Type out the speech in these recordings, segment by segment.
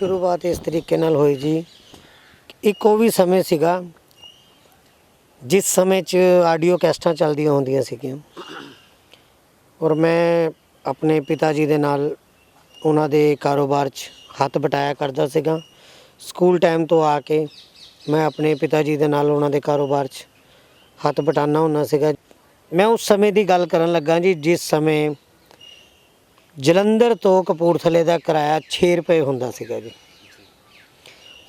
ਸ਼ੁਰੂਆਤ ਇਸ ਤਰੀਕੇ ਨਾਲ ਹੋਈ ਜੀ। ਇੱਕ ਉਹ ਵੀ ਸਮੇਂ ਸੀਗਾ, ਜਿਸ ਸਮੇਂ 'ਚ ਆਡੀਓ ਕੈਸਟਾਂ ਚੱਲਦੀਆਂ ਹੁੰਦੀਆਂ ਸੀਗੀਆਂ। ਔਰ ਮੈਂ ਆਪਣੇ ਪਿਤਾ ਜੀ ਦੇ ਨਾਲ ਉਹਨਾਂ ਦੇ ਕਾਰੋਬਾਰ 'ਚ ਹੱਥ ਬਟਾਇਆ ਕਰਦਾ ਸੀਗਾ। ਸਕੂਲ ਟਾਈਮ ਤੋਂ ਆ ਕੇ ਮੈਂ ਆਪਣੇ ਪਿਤਾ ਜੀ ਦੇ ਨਾਲ ਉਹਨਾਂ ਦੇ ਕਾਰੋਬਾਰ 'ਚ ਹੱਥ ਬਟਾਨਾ ਹੁੰਦਾ ਸੀਗਾ। ਮੈਂ ਉਸ ਸਮੇਂ ਦੀ ਗੱਲ ਕਰਨ ਲੱਗਾ ਜੀ, ਜਿਸ ਸਮੇਂ ਜਲੰਧਰ ਤੋਂ ਕਪੂਰਥਲੇ ਦਾ ਕਿਰਾਇਆ 6 ਰੁਪਏ ਹੁੰਦਾ ਸੀਗਾ ਜੀ।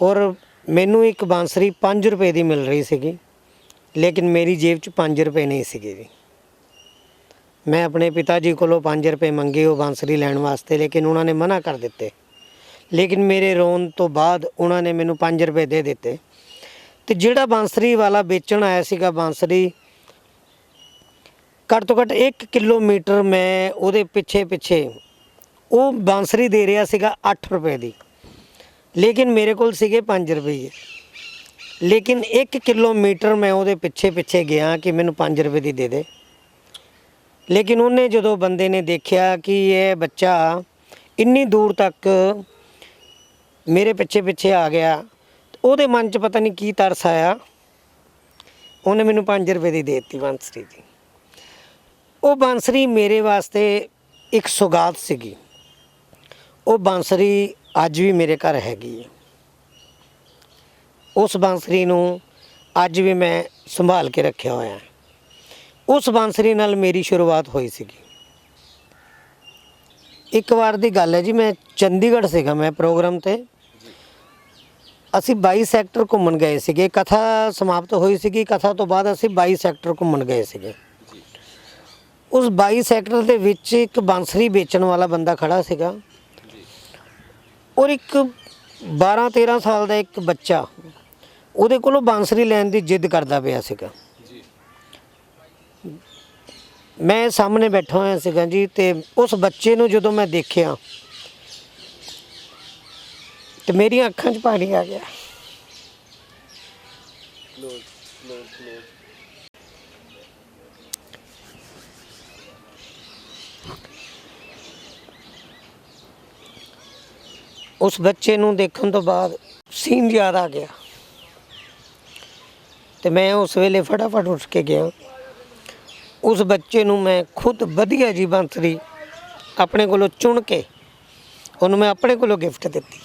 ਔਰ ਮੈਨੂੰ ਇੱਕ ਬਾਂਸਰੀ 5 ਰੁਪਏ ਦੀ ਮਿਲ ਰਹੀ ਸੀਗੀ, ਲੇਕਿਨ ਮੇਰੀ ਜੇਬ 'ਚ 5 ਰੁਪਏ ਨਹੀਂ ਸੀਗੇ ਜੀ। ਮੈਂ ਆਪਣੇ ਪਿਤਾ ਜੀ ਕੋਲੋਂ 5 ਰੁਪਏ ਮੰਗੇ ਉਹ ਬਾਂਸਰੀ ਲੈਣ ਵਾਸਤੇ, ਲੇਕਿਨ ਉਹਨਾਂ ਨੇ ਮਨਾ ਕਰ ਦਿੱਤੇ। ਲੇਕਿਨ ਮੇਰੇ ਰੋਣ ਤੋਂ ਬਾਅਦ ਉਹਨਾਂ ਨੇ ਮੈਨੂੰ 5 ਰੁਪਏ ਦੇ ਦਿੱਤੇ। ਤੇ ਜਿਹੜਾ ਬਾਂਸਰੀ ਵਾਲਾ ਵੇਚਣ ਆਇਆ ਸੀਗਾ, ਬਾਂਸਰੀ ਘੱਟ ਤੋਂ ਘੱਟ 1 ਕਿਲੋਮੀਟਰ ਮੈਂ ਉਹਦੇ ਪਿੱਛੇ ਪਿੱਛੇ ਉਹ ਬਾਂਸਰੀ ਦੇ ਰਿਹਾ ਸੀਗਾ 8 ਰੁਪਏ ਦੀ। ਲੇਕਿਨ ਮੇਰੇ ਕੋਲ ਸੀਗੇ 5 ਰੁਪਏ। ਲੇਕਿਨ 1 ਕਿਲੋਮੀਟਰ ਮੈਂ ਉਹਦੇ ਪਿੱਛੇ ਪਿੱਛੇ ਗਿਆ ਕਿ ਮੈਨੂੰ 5 ਰੁਪਏ ਦੀ ਦੇ ਦੇ। ਲੇਕਿਨ ਉਹਨੇ ਜਦੋਂ ਬੰਦੇ ਨੇ ਦੇਖਿਆ ਕਿ ਇਹ ਬੱਚਾ ਇੰਨੀ ਦੂਰ ਤੱਕ ਮੇਰੇ ਪਿੱਛੇ ਪਿੱਛੇ ਆ ਗਿਆ, ਉਹਦੇ ਮਨ 'ਚ ਪਤਾ ਨਹੀਂ ਕੀ ਤਰਸ ਆਇਆ। ਉਹਨੇ ਮੈਨੂੰ 5 ਰੁਪਏ ਦੀ ਦੇ ਦਿੱਤੀ ਬਾਂਸਰੀ ਦੀ। ਉਹ ਬਾਂਸਰੀ ਮੇਰੇ ਵਾਸਤੇ ਇੱਕ ਸੁਗਾਤ ਸੀਗੀ। ਉਹ ਬਾਂਸਰੀ ਅੱਜ ਵੀ ਮੇਰੇ ਘਰ ਹੈਗੀ ਹੈ। ਉਸ ਬਾਂਸਰੀ ਨੂੰ ਅੱਜ ਵੀ ਮੈਂ ਸੰਭਾਲ ਕੇ ਰੱਖਿਆ ਹੋਇਆ ਉਸ ਬਾਂਸਰੀ ਨਾਲ ਮੇਰੀ ਸ਼ੁਰੂਆਤ ਹੋਈ ਸੀਗੀ। ਇੱਕ ਵਾਰ ਦੀ ਗੱਲ ਹੈ ਜੀ, ਮੈਂ ਚੰਡੀਗੜ੍ਹ ਸੀਗਾ ਮੈਂ ਪ੍ਰੋਗਰਾਮ ਤੇ। ਅਸੀਂ 22 ਸੈਕਟਰ ਘੁੰਮਣ ਗਏ ਸੀਗੇ। ਕਥਾ ਸਮਾਪਤ ਹੋਈ ਸੀਗੀ। ਕਥਾ ਤੋਂ ਬਾਅਦ ਅਸੀਂ 22 ਸੈਕਟਰ ਘੁੰਮਣ ਗਏ ਸੀਗੇ। ਉਸ 22 ਸੈਕਟਰ ਦੇ ਵਿੱਚ ਇੱਕ ਬਾਂਸਰੀ ਵੇਚਣ ਵਾਲਾ ਬੰਦਾ ਖੜਾ ਸੀਗਾ। ਔਰ ਇੱਕ 12 13 ਸਾਲ ਦਾ ਇੱਕ ਬੱਚਾ ਉਹਦੇ ਕੋਲੋਂ ਬਾਂਸਰੀ ਲੈਣ ਦੀ ਜਿੱਦ ਕਰਦਾ ਪਿਆ ਸੀਗਾ। ਮੈਂ ਸਾਹਮਣੇ ਬੈਠਾ ਹੋਇਆ ਸੀਗਾ ਜੀ ਤੇ ਉਸ ਬੱਚੇ ਨੂੰ ਜਦੋਂ ਮੈਂ ਦੇਖਿਆ ਤੇ ਮੇਰੀਆਂ ਅੱਖਾਂ 'ਚ ਪਾਣੀ ਆ ਗਿਆ। ਉਸ ਬੱਚੇ ਨੂੰ ਦੇਖਣ ਤੋਂ ਬਾਅਦ ਸੀਨ ਯਾਦ ਆ ਗਿਆ। ਤੇ ਮੈਂ ਉਸ ਵੇਲੇ ਫਟਾਫਟ ਉੱਠ ਕੇ ਗਿਆ। ਉਸ ਬੱਚੇ ਨੂੰ ਮੈਂ ਖੁਦ ਵਧੀਆ ਜੀ ਬੰਤਰੀ ਆਪਣੇ ਕੋਲੋਂ ਚੁਣ ਕੇ ਉਹਨੂੰ ਮੈਂ ਆਪਣੇ ਕੋਲੋਂ ਗਿਫਟ ਦਿੱਤੀ।